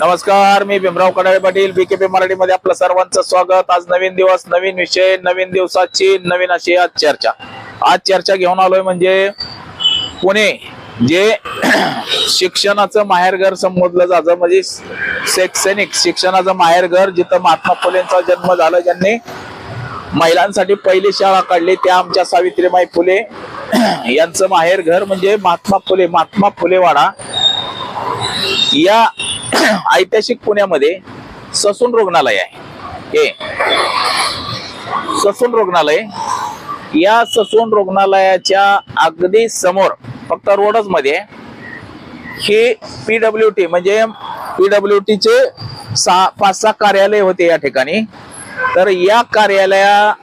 नमस्कार मी भीमराव कडाळे पाटील बीकेपी मराठीमध्ये आपलं सर्वांचं स्वागत. आज नवीन दिवस नवीन विषय नवीन दिवसाची नवीन अशी आज चर्चा. आज चर्चा घेऊन आलोय म्हणजे पुणे जे शिक्षणाचं माहेरघर संबोधलं जातं म्हणजे शैक्षणिक शिक्षणाचं माहेरघर जिथं महात्मा फुलेंचा जन्म झाला ज्यांनी महिलांसाठी पहिली शाळा काढली त्या आमच्या सावित्रीबाई फुले. यांचं माहेरघर म्हणजे महात्मा फुले महात्मा फुलेवाडा. या ऐतिहासिक पुण्यामध्ये ससून रुग्णालय आहे. हे. ससून रुग्णालय. या ससून रुग्णालयाच्या अगदी समोर फक्त रोडच मध्ये हे पीडब्ल्यू टी म्हणजे पीडब्ल्यू चे सहा पाच सहा कार्यालय होते या ठिकाणी. तर या कार्यालयाला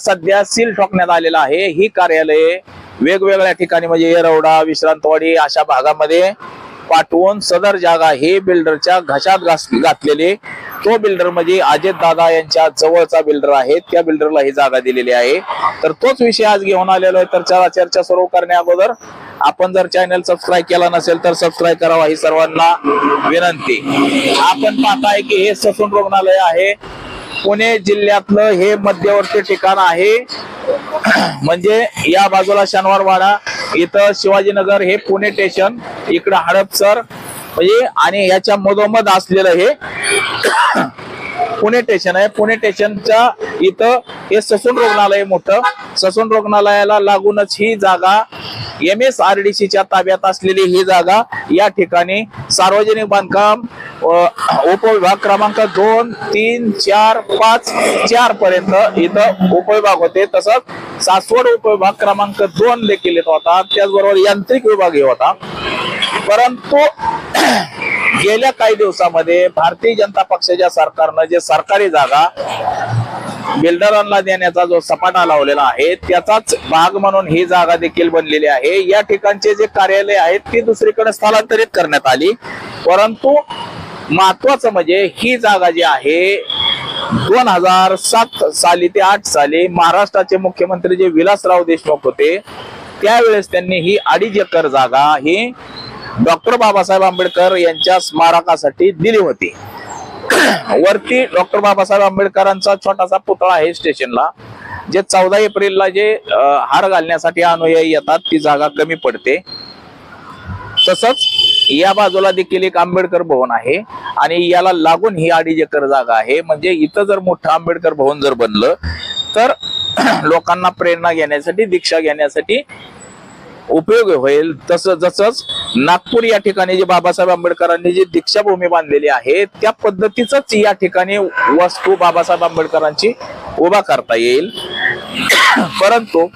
सध्या सील ठोकण्यात आलेला आहे. ही कार्यालये वेगवेगळ्या ठिकाणी म्हणजे येरवडा विश्रांतवाडी अशा भागामध्ये पाठवून सदर जागा हे बिल्डरच्या घशात घास घातलेले. तो बिल्डर म्हणजे अजित दादा यांच्या जवळचा बिल्डर आहे. त्या बिल्डरला ही जागा दिलेली आहे. तर तोच विषय आज घेऊन आलेलो आहे. तर चला चर्चा सुरू करण्या अगोदर आपण जर चॅनल सबस्क्राईब केला नसेल तर सबस्क्राईब करावा ही सर्वांना विनंती. आपण पाहताय की हे ससून रुग्णालय आहे. पुणे जिल्ह्यातलं हे मध्यवर्ती ठिकाण आहे. म्हणजे या बाजूला शनिवारवाडा इथं शिवाजीनगर हे पुणे स्टेशन इकडं हडपसर म्हणजे आणि याच्या मधोमध असलेलं हे पुणे स्टेशन आहे. पुणे स्टेशनच्या इथं हे ससून रुग्णालय मोठं. ससून रुग्णालयाला लागूनच ही जागा एम एस आर डी सीच्या ताब्यात असलेली ही जागा या ठिकाणी सार्वजनिक बांधकाम उपविभाग क्रमांक दोन तीन चार पाच चार पर्यंत इथं उपविभाग होते. तसंच सासवड उपविभाग क्रमांक दोन देखील येत होता. त्याचबरोबर यांत्रिक विभाग हे होता. परंतु गेल्या काही दिवसामध्ये भारतीय जनता पक्षाच्या सरकारनं जे सरकारी जागा बिल्डरांना देण्याचा जो सपाटा लावलेला आहे त्याचाच भाग म्हणून ही जागा देखील बनलेली आहे. या ठिकाणचे जे कार्यालय आहेत ती दुसरीकडे स्थलांतरित करण्यात आली. परंतु महत्वाचं म्हणजे ही जागा जी आहे दोन हजार सात साली ते आठ साली महाराष्ट्राचे मुख्यमंत्री जे विलासराव देशमुख होते त्यावेळेस त्यांनी ही अडीच एकर जागा ही डॉक्टर बाबासाहेब आंबेडकर यांच्या स्मारकासाठी दिली होती. वरती डॉक्टर बाबासाहेब आंबेडकरांचा छोटासा पुतळा आहे स्टेशनला जे चौदा एप्रिलला जे हार घालण्यासाठी अनुयायी येतात ती जागा कमी पडते. तसंच या बाजूला देखील एक आंबेडकर भवन आहे आणि याला लागून ही अडीच एकर जागा आहे. म्हणजे इथं जर मोठं आंबेडकर भवन जर बनलं तर लोकांना प्रेरणा घेण्यासाठी दीक्षा घेण्यासाठी उपयोग होईल. तसं जसंच नागपूर या ठिकाणी जे बाबासाहेब आंबेडकरांनी जी दीक्षाभूमी बांधलेली आहे त्या पद्धतीच या ठिकाणी वस्तू बाबासाहेब आंबेडकरांची उभा करता येईल. परंतु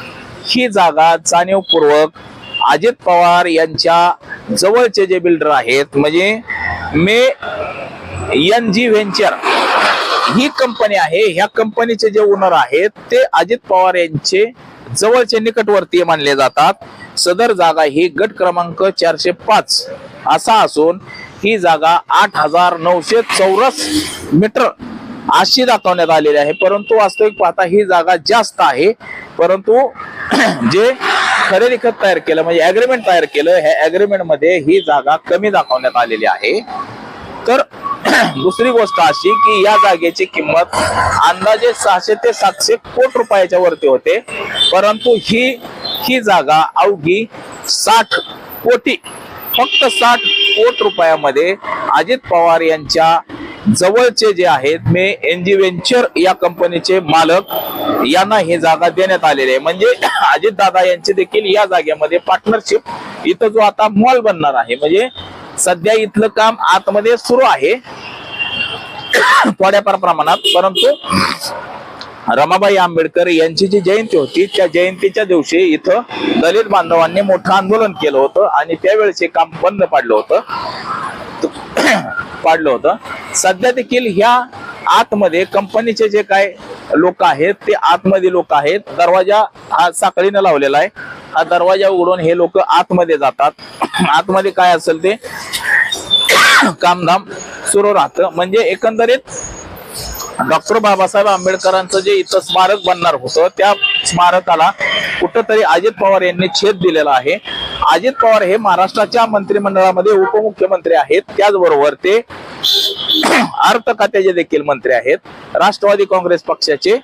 ही जागा जाणीवपूर्वक अजित पवार यांच्या जवळचे जे बिल्डर आहेत म्हणजे मे एन जी व्हेंचर ही कंपनी आहे. ह्या कंपनीचे जे ओनर आहेत ते अजित पवार यांचे जवळचे निकटवर्तीय मानले जातात. सदर जागा ही गट क्रमांक चारशे पाच असा असून ही जागा आठ हजार नऊशे चौरस मीटर अशी दाखवण्यात आलेली आहे. परंतु वास्तविक पाहता ही जागा जास्त आहे. परंतु जे खरेदी खत तयार केलं म्हणजे अग्रीमेंट तयार केलं ह्या अग्रीमेंटमध्ये ही जागा कमी दाखवण्यात आलेली आहे. तर दुसरी गोष्ट अशी की या जागेची किंमत अंदाजे सहाशे ते सातशे कोटी रुपयाच्या वरती होते. परंतु ही ही जागा अवघी साठ कोटी फक्त साठ कोटी रुपयामध्ये अजित पवार यांच्या जवळचे जे आहेत मे एनजी व्हेंचर या कंपनीचे मालक यांना ही जागा देण्यात आलेली आहे. म्हणजे अजित दादा यांचे देखील या जागेमध्ये पार्टनरशिप इथं जो आता मॉल बनणार आहे म्हणजे सध्या इथलं काम आतमध्ये सुरू आहे. थोड्याफार प्रमाणात परंतु रमाबाई आंबेडकर यांची जी जयंती होती त्या जयंतीच्या दिवशी इथं दलित बांधवांनी मोठं आंदोलन केलं होतं आणि त्यावेळेस हे काम बंद पाडलं होतं. पाडलं होतं. सध्या देखील ह्या आतमध्ये कंपनीचे जे काय लोक आहेत ते आतमध्ये लोक आहेत. दरवाजा हा साखळीनं लावलेला आहे. हा दरवाजा उघडून हे लोक आतमध्ये जातात. आतमध्ये काय असेल ते कामधाम सुरू राहतं. म्हणजे एकंदरीत डॉक्टर बाबासाहेब आंबेडकरांचं जे इथं स्मारक बनणार होतं त्या स्मारकाला कुठंतरी अजित पवार यांनी छेद दिलेला आहे. अजित पवार हे महाराष्ट्राच्या मंत्रिमंडळामध्ये उपमुख्यमंत्री आहेत. त्याचबरोबर ते अर्थ खात्याचे देखील मंत्री आहेत. राष्ट्रवादी काँग्रेस पक्षाचे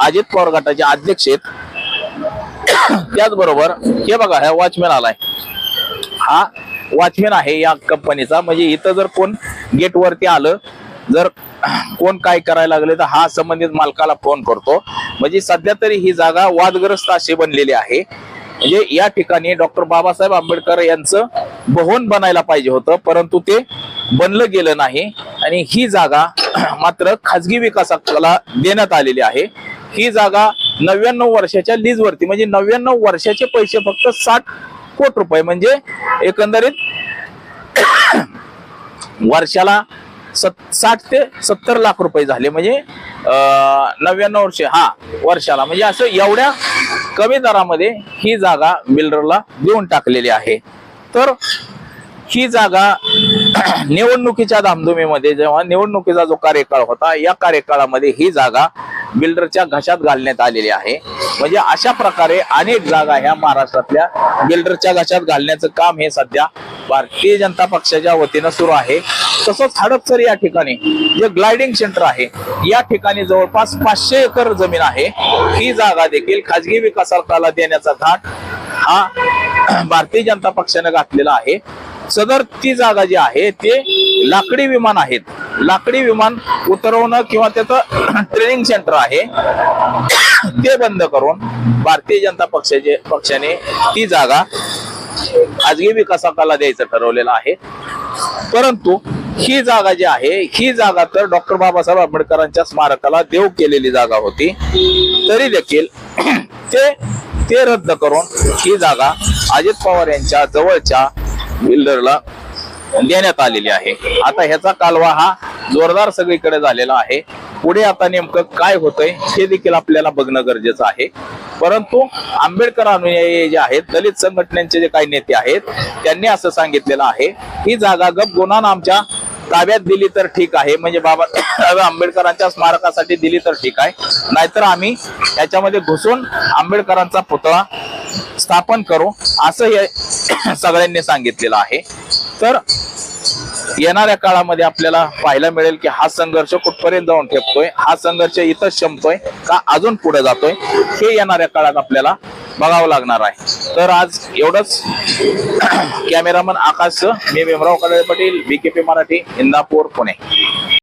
अजित पवार गटाचे अध्यक्ष आहेत. त्याचबरोबर हे बघा हा वॉचमॅन आलाय. हा वॉचमॅन आहे या कंपनीचा. म्हणजे इथं जर कोण गेट वरती आलं जर कोण काय करायला लागले तर हा संबंधित मालकाला फोन करतो. म्हणजे सध्या तरी ही जागा वादग्रस्त अशी बनलेली आहे. म्हणजे या ठिकाणी डॉक्टर बाबासाहेब आंबेडकर यांचं भवन बनायला पाहिजे होतं परंतु ते बनलं गेलं नाही. आणि ही जागा मात्र खाजगी विकासाला देण्यात आलेली आहे. ही जागा नव्याण्णव वर्षाच्या लीजवरती म्हणजे नव्याण्णव वर्षाचे पैसे फक्त साठ कोटी रुपये म्हणजे एकंदरीत वर्षाला सत साठ ते सत्तर लाख रुपये झाले. म्हणजे अं, नव्याण्णव वर्ष हा वर्षाला. म्हणजे असं एवढ्या कमी दरामध्ये ही जागा बिल्डरला देऊन टाकलेली आहे. तर ही जागा निवडणुकीच्या धामधुमीमध्ये जेव्हा निवडणुकीचा जो कार्यकाळ होता या कार्यकाळामध्ये ही जागा बिल्डरच्या घशात घालण्यात आलेली आहे. म्हणजे अशा प्रकारे अनेक जागा ह्या महाराष्ट्रातल्या बिल्डरच्या घशात घालण्याचं काम हे सध्या भारतीय जनता पक्षाच्या वतीनं सुरू आहे. तसंच हडपसर या ठिकाणी जे ग्लायडिंग सेंटर आहे या ठिकाणी जवळपास पाचशे एकर जमीन आहे. ही जागा देखील खाजगी विकासाला देण्याचा घाट हा भारतीय जनता पक्षाने घातलेला आहे. सदर ती जागा जी आहे ते लाकडी विमान आहेत. लाकडी विमान उतरवणं किंवा त्याचं ट्रेनिंग सेंटर आहे. ते बंद करून भारतीय जनता पक्षाचे पक्षाने ती जागा खाजगी विकासकाला द्यायचं ठरवलेलं आहे. परंतु ही जागा जी आहे ही जागा तर डॉक्टर बाबासाहेब आंबेडकरांच्या स्मारकाला देव केलेली जागा होती. तरी देखील ते ते रद्द करून ही जागा अजित पवार यांच्या जवळच्या बिल्डरला देण्यात आलेली आहे. आता ह्याचा कालवा हा जोरदार सगळीकडे झालेला आहे. पुढे आता नेमकं काय होतंय हे देखील आपल्याला बघणं गरजेचं आहे. परंतु आंबेडकर अनुयायी जे आहेत दलित संघटनेचे जे काही नेते आहेत त्यांनी असं सांगितलेलं आहे ही जागा गप गुन्हा आमच्या ताब्यात दिली तर ठीक आहे. म्हणजे बाबा आंबेडकरांच्या स्मारकासाठी दिली तर ठीक आहे. नाहीतर आम्ही याच्यामध्ये घुसून आंबेडकरांचा पुतळा स्थापन करू असं हे सगळ्यांनी सांगितलेलं आहे. तर येणाऱ्या काळामध्ये आपल्याला पाहायला मिळेल की हा संघर्ष कुठपर्यंत जाऊन ठेपतोय हा संघर्ष इथंच शमतोय का अजून पुढे जातोय हे येणाऱ्या काळात आपल्याला बघावं लागणार आहे. तर आज एवढंच. कॅमेरामन आकाश मी भीमराव कडाळे पाटील बीकेपी मराठी इंदापूर पुणे.